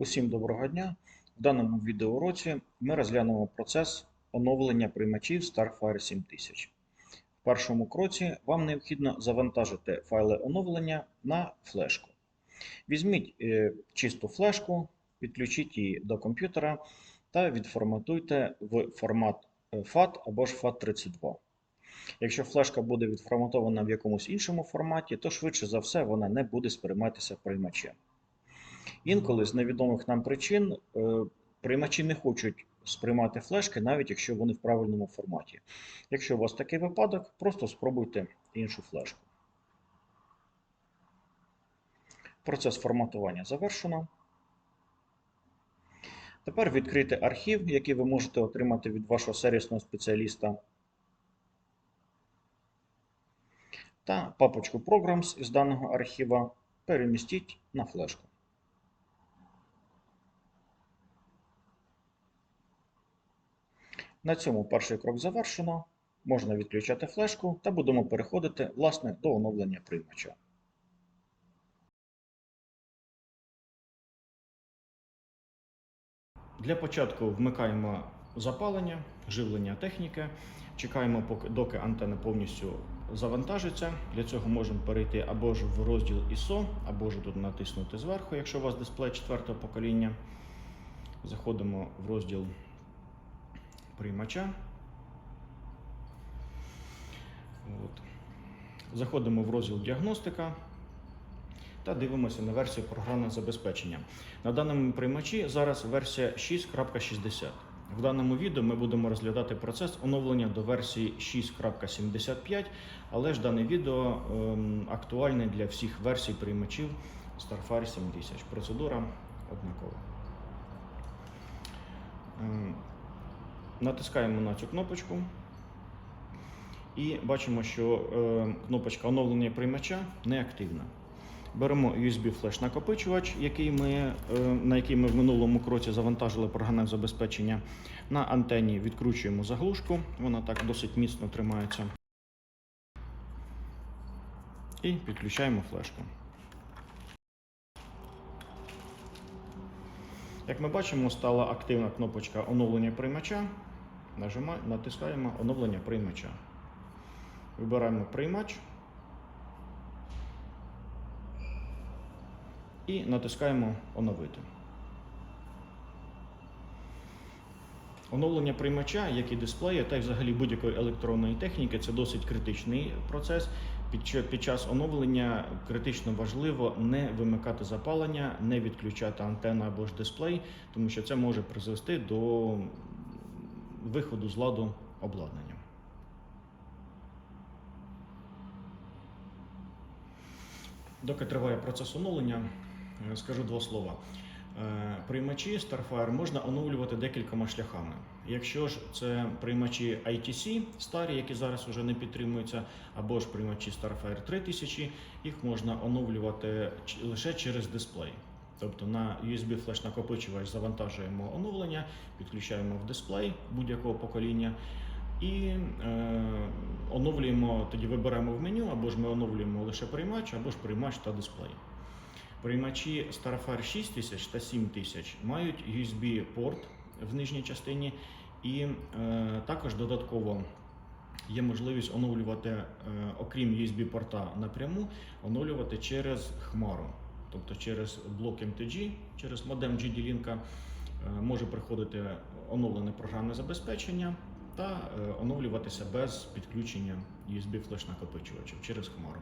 Усім доброго дня! В даному відеоуроці ми розглянемо процес оновлення приймачів Starfire 7000. В першому кроці вам необхідно завантажити файли оновлення на флешку. Візьміть е, чисту флешку, підключіть її до комп'ютера та відформатуйте в формат е, FAT або ж FAT32. Якщо флешка буде відформатована в якомусь іншому форматі, то швидше за все вона не буде сприйматися приймачем. Інколи з невідомих нам причин е, приймачі не хочуть сприймати флешки, навіть якщо вони в правильному форматі. Якщо у вас такий випадок, просто спробуйте іншу флешку. Процес форматування завершено. Тепер відкрийте архів, який ви можете отримати від вашого сервісного спеціаліста. Та папочку Programs із даного архіва перемістіть на флешку. На цьому перший крок завершено. Можна відключати флешку та будемо переходити власне до оновлення приймача. Для початку вмикаємо запалення, живлення техніки. Чекаємо, доки антенна повністю завантажиться. Для цього можемо перейти або ж в розділ ISO, або ж тут натиснути зверху, якщо у вас дисплей четвертого покоління. Заходимо в розділ приймача. От. Заходимо в розділ діагностика та дивимося на версію програмного забезпечення. На даному приймачі зараз версія 6.60. В даному відео ми будемо розглядати процес оновлення до версії 6.75, але ж дане відео ем, актуальне для всіх версій приймачів Starfire 7000. Процедура однакова. Натискаємо на цю кнопочку і бачимо, що е, кнопочка оновлення приймача не активна. Беремо USB флеш накопичувач, який ми, е, на який ми в минулому кроці завантажили програмне забезпечення. На антенні відкручуємо заглушку, вона так досить міцно тримається. І підключаємо флешку. Як ми бачимо, стала активна кнопочка оновлення приймача. Нажимаємо, натискаємо оновлення приймача. Вибираємо приймач і натискаємо оновити. Оновлення приймача, як і дисплея, та й взагалі будь-якої електронної техніки це досить критичний процес. Під, під час оновлення критично важливо не вимикати запалення, не відключати антенну або ж дисплей, тому що це може призвести до виходу з ладу обладнання. Доки триває процес оновлення, е, скажу два слова. Е, Приймачі Starfire можна оновлювати декількома шляхами. Якщо ж це приймачі ITC старі, які зараз вже не підтримуються, або ж приймачі Starfire 3000, їх можна оновлювати лише через дисплей. Тобто на USB флеш накопичувач завантажуємо оновлення, підключаємо в дисплей будь-якого покоління і е, оновлюємо, тоді вибираємо в меню, або ж ми оновлюємо лише приймач, або ж приймач та дисплей. Приймачі Starfire 6000 та 7000 мають USB-порт в нижній частині, і е, також додатково є можливість оновлювати, е, окрім USB-порта напряму, оновлювати через Хмару, тобто через блок MTG, через модем GD-Link е, може приходити оновлене програмне забезпечення та е, оновлюватися без підключення USB флеш накопичувачів через Хмару.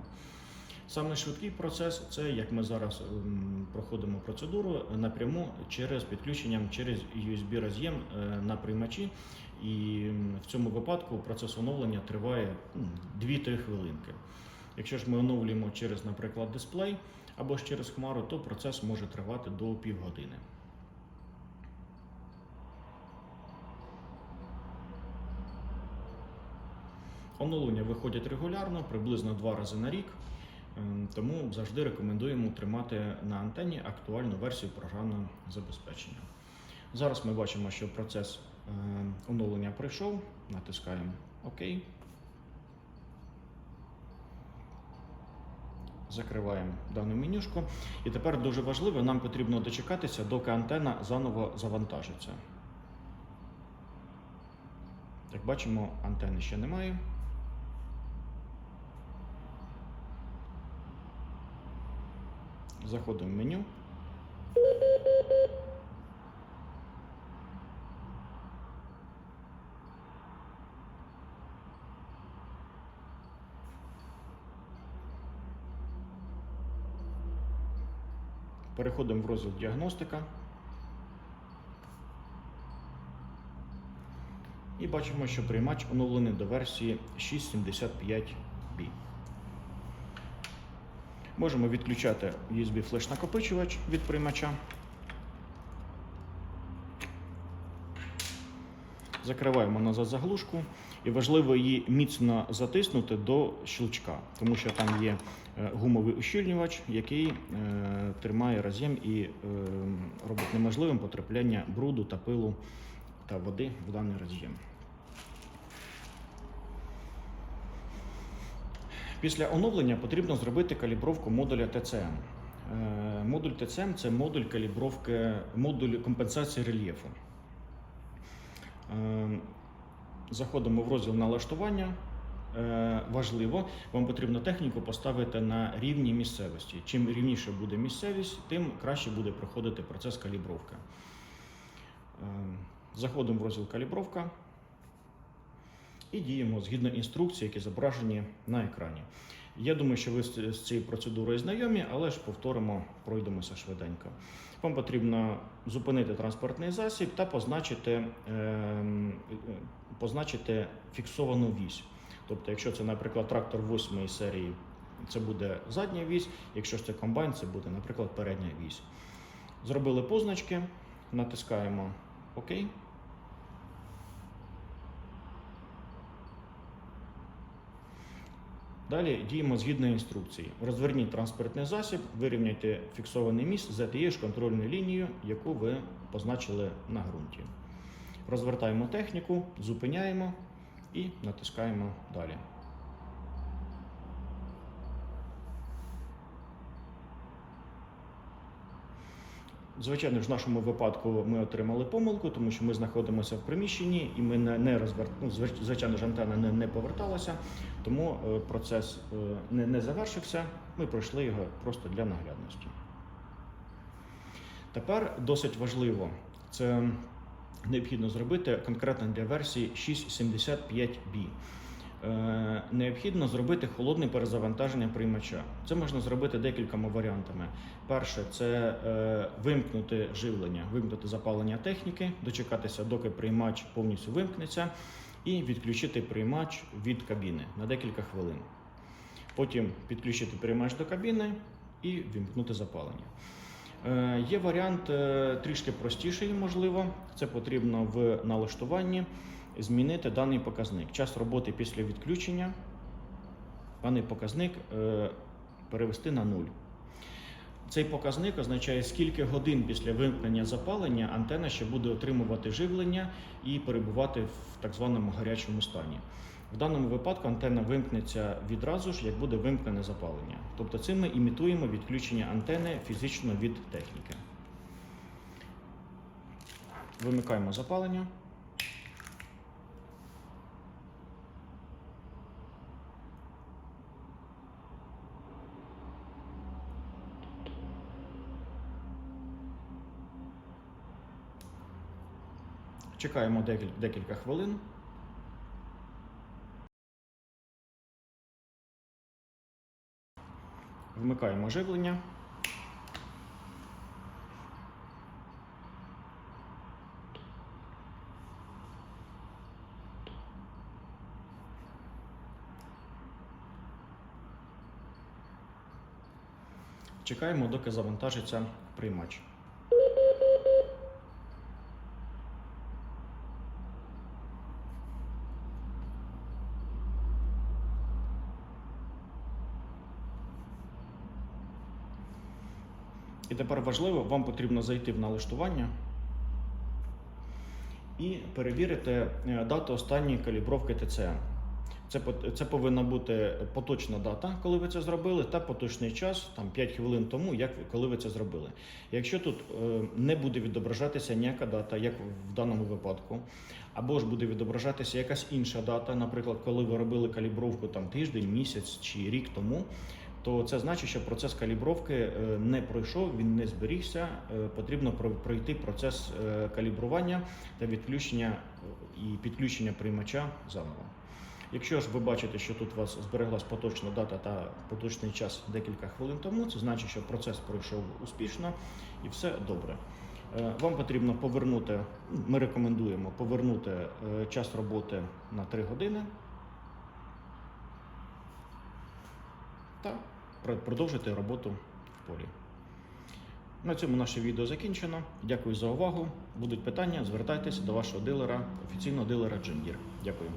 Саме швидкий процес це як ми зараз ем, проходимо процедуру напряму через підключенням через USB роз'єм е, на приймачі. І в цьому випадку процес оновлення триває 2-3 хвилинки. Якщо ж ми оновлюємо через, наприклад, дисплей або ж через хмару, то процес може тривати до півгодини. Оновлення виходять регулярно, приблизно два рази на рік. Ем, Тому завжди рекомендуємо тримати на антенні актуальну версію програмного забезпечення. Зараз ми бачимо, що процес е, оновлення пройшов. Натискаємо ОК. Закриваємо дану менюшку. І тепер дуже важливо, нам потрібно дочекатися, доки антена заново завантажиться. Як бачимо, антени ще немає. Заходимо в меню. Переходимо в розділ діагностика. І бачимо, що приймач оновлений до версії 6.75b. Можемо відключати USB флеш накопичувач від приймача. Закриваємо назад заглушку і важливо її міцно затиснути до щелчка, тому що там є е, гумовий ущільнювач, який е, тримає роз'єм і е, робить неможливим потрапляння бруду та пилу та води в даний роз'єм. Після оновлення потрібно зробити калібровку модуля ТЦМ. Модуль ТЦМ це модуль калібровки, модуль компенсації рельєфу. Е, Заходимо в розділ налаштування. Е, Важливо, вам потрібно техніку поставити на рівні місцевості. Чим рівніше буде місцевість, тим краще буде проходити процес калібровки. Е, Заходимо в розділ калібровка і діємо згідно інструкцій, які зображені на екрані. Я думаю, що ви з цією процедурою знайомі, але ж повторимо, пройдемося швиденько. Вам потрібно зупинити транспортний засіб та позначити, ем, е, позначити фіксовану вісь. Тобто, якщо це, наприклад, трактор 8 серії, це буде задня вісь, якщо ж це комбайн, це буде, наприклад, передня вісь. Зробили позначки, натискаємо ОК. Далі діємо згідно інструкції. Розверніть транспортний засіб, вирівняйте фіксований місць за тією ж контрольною лінією, яку ви позначили на ґрунті. Розвертаємо техніку, зупиняємо і натискаємо далі. Звичайно ж, в нашому випадку ми отримали помилку, тому що ми знаходимося в приміщенні і ми не, не розвер... ну, звичайно ж, антенна не, не поверталася, тому е, процес е, не, не завершився. Ми пройшли його просто для наглядності. Тепер досить важливо, це необхідно зробити конкретно для версії 675B. Е, Необхідно зробити холодне перезавантаження приймача. Це можна зробити декількома варіантами. Перше це е, вимкнути живлення, вимкнути запалення техніки, дочекатися, доки приймач повністю вимкнеться, і відключити приймач від кабіни на декілька хвилин. Потім підключити приймач до кабіни і вімкнути запалення. Е, Є варіант трішки простіший, можливо. Це потрібно в налаштуванні змінити даний показник. Час роботи після відключення. Даний показник е, перевести на нуль. Цей показник означає, скільки годин після вимкнення запалення антена ще буде отримувати живлення і перебувати в так званому гарячому стані. В даному випадку антенна вимкнеться відразу ж, як буде вимкнене запалення. Тобто цим ми імітуємо відключення антени фізично від техніки. Вимикаємо запалення. Чекаємо декілька хвилин. Вмикаємо живлення. Чекаємо, доки завантажиться приймач. І тепер важливо, вам потрібно зайти в налаштування і перевірити е, дату останньої калібровки ТЦМ. Це, це повинна бути поточна дата, коли ви це зробили, та поточний час, там 5 хвилин тому, як коли ви це зробили. Якщо тут е, не буде відображатися ніяка дата, як в даному випадку, або ж буде відображатися якась інша дата, наприклад, коли ви робили калібровку там тиждень, місяць чи рік тому, то це значить, що процес калібровки е, не пройшов, він не зберігся. Е, Потрібно пройти процес е, калібрування та відключення і підключення приймача заново. Якщо ж ви бачите, що тут у вас збереглась поточна дата та поточний час декілька хвилин тому, це значить, що процес пройшов успішно і все добре. Вам потрібно повернути, ну, ми рекомендуємо повернути час роботи на 3 години та про- продовжити роботу в полі. На цьому наше відео закінчено. Дякую за увагу. Будуть питання, звертайтеся до вашого дилера, офіційного дилера Джендір. Дякую.